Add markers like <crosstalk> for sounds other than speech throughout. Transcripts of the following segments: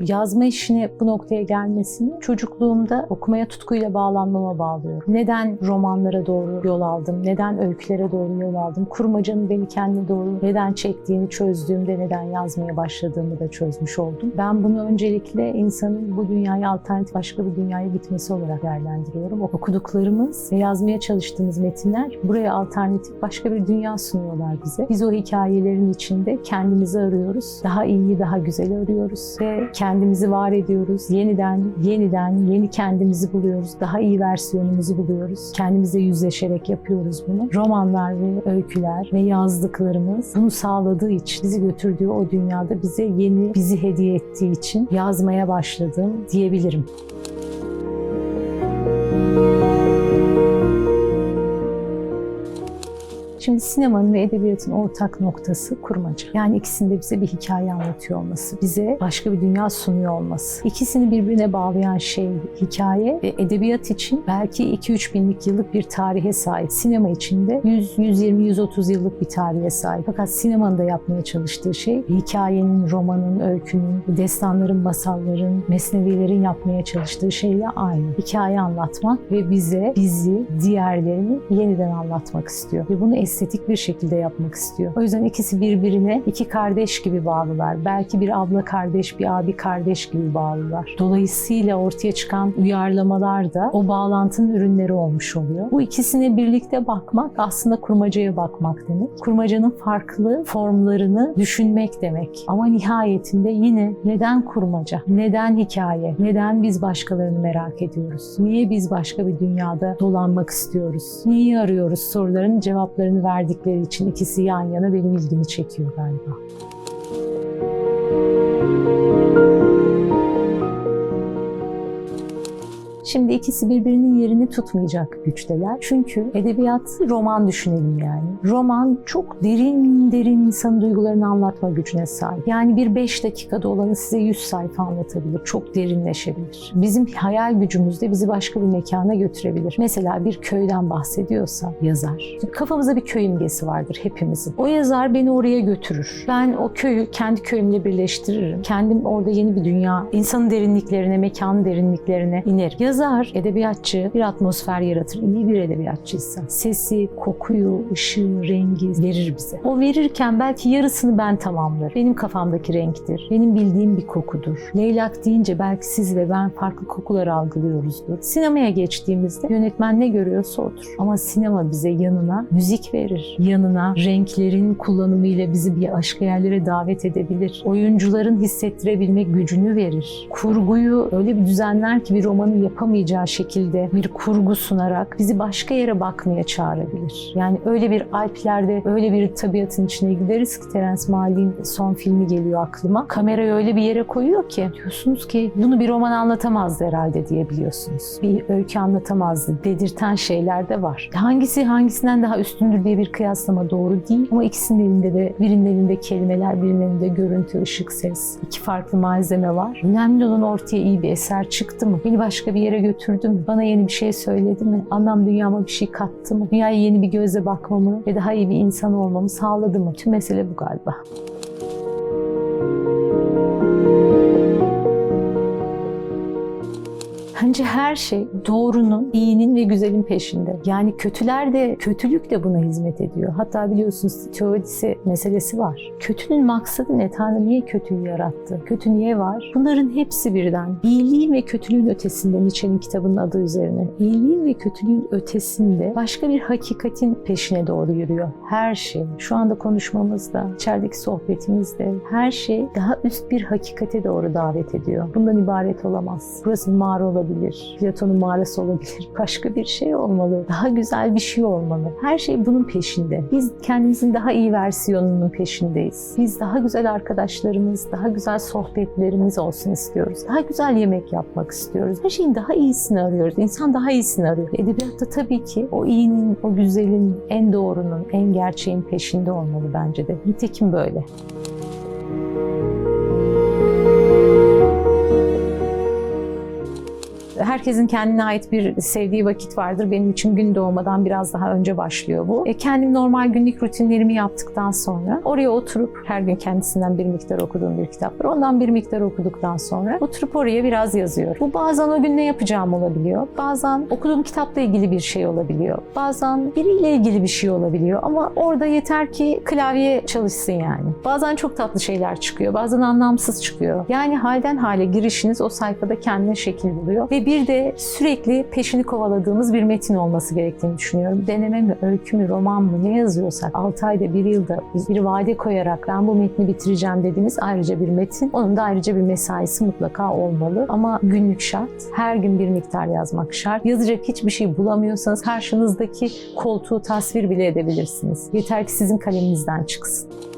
yazma işine bu noktaya gelmesini çocukluğumda okumaya tutkuyla bağlanmama bağlıyorum. Neden romanlara doğru yol aldım? Neden öykülere doğru yol aldım? Kurmacanın beni kendine doğru neden çektiğini çözdüğümde neden yazmaya başladığımı da çözmüş oldum. Ben bunu öncelikle insanın bu dünyaya alternatif başka bir dünyaya gitmesi olarak değerlendiriyorum. Okuduklarımız ve yazmaya çalıştığımız metinler buraya alternatif başka bir dünya sunuyorlar bize. Biz o hikayelerin içinde kendimizi arıyoruz. Daha iyi, daha güzel arıyoruz ve kendimizi var ediyoruz. Yeniden, yeniden, yeni kendimizi buluyoruz. Daha iyi versiyonumuzu buluyoruz. Kendimize yüzleşerek yapıyoruz bunu. Romanlar ve öyküler ve yazdıklarımız bunu sağladığı için, bizi götürdüğü o dünyada bize yeni, bizi hediye ettiği için yazmaya başladım diyebilirim. Şimdi sinemanın ve edebiyatın ortak noktası kurmaca. Yani ikisinde bize bir hikaye anlatıyor olması, bize başka bir dünya sunuyor olması. İkisini birbirine bağlayan şey hikaye ve edebiyat için belki 2-3 binlik yıllık bir tarihe sahip. Sinema için de 100, 120, 130 yıllık bir tarihe sahip. Fakat sinemanın da yapmaya çalıştığı şey hikayenin, romanın, öykünün, destanların, masalların, mesnevilerin yapmaya çalıştığı şeyle aynı. Hikaye anlatmak ve bize, bizi, diğerlerini yeniden anlatmak istiyor. Ve bunu estetik bir şekilde yapmak istiyor. O yüzden ikisi birbirine iki kardeş gibi bağlılar. Belki bir abla kardeş, bir abi kardeş gibi bağlılar. Dolayısıyla ortaya çıkan uyarlamalar da o bağlantının ürünleri olmuş oluyor. Bu ikisine birlikte bakmak aslında kurmacaya bakmak demek. Kurmacanın farklı formlarını düşünmek demek. Ama nihayetinde yine neden kurmaca? Neden hikaye? Neden biz başkalarını merak ediyoruz? Niye biz başka bir dünyada dolanmak istiyoruz? Neyi arıyoruz? Soruların cevaplarını verdikleri için ikisi yan yana benim ilgimi çekiyor galiba. Şimdi ikisi birbirinin yerini tutmayacak güçteler. Çünkü edebiyat roman düşünelim yani. Roman çok derin derin insan duygularını anlatma gücüne sahip. Yani bir 5 dakikada olanı size 100 sayfa anlatabilir. Çok derinleşebilir. Bizim hayal gücümüz de bizi başka bir mekana götürebilir. Mesela bir köyden bahsediyorsa yazar. Kafamızda bir köy imgesi vardır hepimizin. O yazar beni oraya götürür. Ben o köyü kendi köyümle birleştiririm. Kendim orada yeni bir dünya, insanın derinliklerine, mekanın derinliklerine iner. Yazar, edebiyatçı bir atmosfer yaratır. İyi bir edebiyatçıysa. Sesi, kokuyu, ışığı, rengi verir bize. O verirken belki yarısını ben tamamlarım. Benim kafamdaki renktir. Benim bildiğim bir kokudur. Leylak deyince belki siz ve ben farklı kokular algılıyoruzdur. Sinemaya geçtiğimizde yönetmen ne görüyorsa odur. Ama sinema bize yanına müzik verir. Yanına renklerin kullanımıyla bizi bir başka yerlere davet edebilir. Oyuncuların hissettirebilmek gücünü verir. Kurguyu öyle bir düzenler ki bir romanın yapamayacağı şekilde bir kurgu sunarak bizi başka yere bakmaya çağırabilir. Yani öyle bir Alplerde öyle bir tabiatın içine gideriz ki Terence Malick'in son filmi geliyor aklıma. Kamerayı öyle bir yere koyuyor ki diyorsunuz ki bunu bir roman anlatamazdı herhalde diyebiliyorsunuz. Bir öykü anlatamazdı dedirten şeyler de var. Hangisi hangisinden daha üstündür diye bir kıyaslama doğru değil ama ikisinin elinde de birinin elinde kelimeler, birinin elinde görüntü, ışık, ses. iki farklı malzeme var. Önemli olan ortaya iyi bir eser çıktı mı? Beni başka bir yere götürdü mü? Bana yeni bir şey söyledi mi? Anlam dünyama bir şey kattı mı? Dünyaya yeni bir gözle bakmamı ve daha iyi bir insan olmamı sağladı mı? Tüm mesele bu galiba. Bence her şey doğrunun, iyinin ve güzelin peşinde. Yani kötüler de, kötülük de buna hizmet ediyor. Hatta biliyorsunuz teodisi meselesi var. Kötünün maksadı ne? Tanrı niye kötüyü yarattı? Kötü niye var? Bunların hepsi birden. İyiliğin ve kötülüğün ötesinde Nietzsche'nin kitabının adı üzerine. İyiliğin ve kötülüğün ötesinde başka bir hakikatin peşine doğru yürüyor. Her şey. Şu anda konuşmamızda, içerideki sohbetimizde her şey daha üst bir hakikate doğru davet ediyor. Bundan ibaret olamaz. Burası mağara olabilir olabilir. Platon'un mağarası olabilir. <laughs> Başka bir şey olmalı. Daha güzel bir şey olmalı. Her şey bunun peşinde. Biz kendimizin daha iyi versiyonunun peşindeyiz. Biz daha güzel arkadaşlarımız, daha güzel sohbetlerimiz olsun istiyoruz. Daha güzel yemek yapmak istiyoruz. Her şeyin daha iyisini arıyoruz. İnsan daha iyisini arıyor. Edebiyatta tabii ki o iyinin, o güzelin, en doğrunun, en gerçeğin peşinde olmalı bence de. Nitekim böyle. Herkesin kendine ait bir sevdiği vakit vardır. Benim için gün doğmadan biraz daha önce başlıyor bu. E, kendim normal günlük rutinlerimi yaptıktan sonra oraya oturup her gün kendisinden bir miktar okuduğum bir kitap var. Ondan bir miktar okuduktan sonra oturup oraya biraz yazıyorum. Bu bazen o gün ne yapacağım olabiliyor. Bazen okuduğum kitapla ilgili bir şey olabiliyor. Bazen biriyle ilgili bir şey olabiliyor. Ama orada yeter ki klavye çalışsın yani. Bazen çok tatlı şeyler çıkıyor. Bazen anlamsız çıkıyor. Yani halden hale girişiniz o sayfada kendine şekil buluyor. Ve bir de sürekli peşini kovaladığımız bir metin olması gerektiğini düşünüyorum. Deneme mi, öykü mü, roman mı ne yazıyorsak 6 ayda, bir yılda bir vade koyarak ben bu metni bitireceğim dediğiniz ayrıca bir metin. Onun da ayrıca bir mesaisi mutlaka olmalı. Ama günlük şart. Her gün bir miktar yazmak şart. Yazacak hiçbir şey bulamıyorsanız karşınızdaki koltuğu tasvir bile edebilirsiniz. Yeter ki sizin kaleminizden çıksın.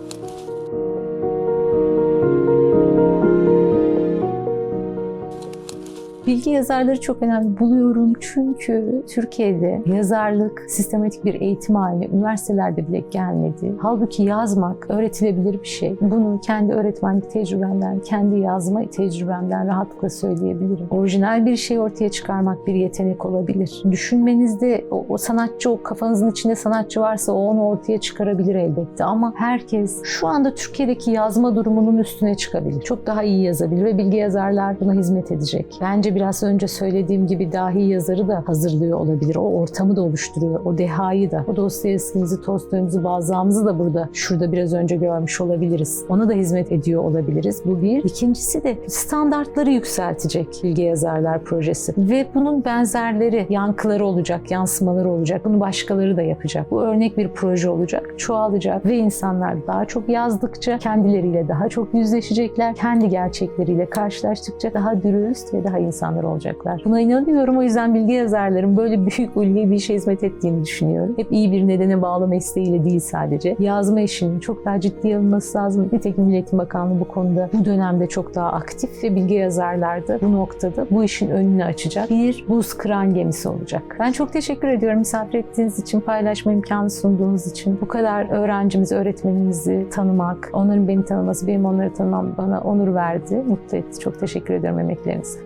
Bilgi yazarları çok önemli buluyorum çünkü Türkiye'de yazarlık sistematik bir eğitim haline üniversitelerde bile gelmedi. Halbuki yazmak öğretilebilir bir şey. Bunu kendi öğretmenlik tecrübemden, kendi yazma tecrübemden rahatlıkla söyleyebilirim. Orijinal bir şey ortaya çıkarmak bir yetenek olabilir. Düşünmenizde o, o sanatçı, o kafanızın içinde sanatçı varsa o onu ortaya çıkarabilir elbette. Ama herkes şu anda Türkiye'deki yazma durumunun üstüne çıkabilir. Çok daha iyi yazabilir ve bilgi yazarlar buna hizmet edecek. Bence biraz önce söylediğim gibi dahi yazarı da hazırlıyor olabilir. O ortamı da oluşturuyor. O dehayı da. O Dostoyevski'mizi, Tolstoy'umuzu, Balzac'ımızı da burada şurada biraz önce görmüş olabiliriz. Ona da hizmet ediyor olabiliriz. Bu bir. İkincisi de standartları yükseltecek Bilgi Yazarlar Projesi. Ve bunun benzerleri, yankıları olacak, yansımaları olacak. Bunu başkaları da yapacak. Bu örnek bir proje olacak. Çoğalacak ve insanlar daha çok yazdıkça kendileriyle daha çok yüzleşecekler. Kendi gerçekleriyle karşılaştıkça daha dürüst ve daha insanlar olacaklar. Buna inanıyorum. O yüzden bilgi yazarların böyle <laughs> büyük ulvi bir işe hizmet ettiğini düşünüyorum. Hep iyi bir nedene bağlama isteğiyle değil sadece. Yazma işinin çok daha ciddiye alınması lazım. Nitekim Milli Bakanlığı bu konuda bu dönemde çok daha aktif ve bilgi yazarlar da bu noktada bu işin önünü açacak bir buz kıran gemisi olacak. Ben çok teşekkür ediyorum misafir ettiğiniz için, paylaşma imkanı sunduğunuz için. Bu kadar öğrencimizi, öğretmenimizi tanımak, onların beni tanıması, benim onları tanımam bana onur verdi, mutlu etti. Çok teşekkür ediyorum emeklerinize.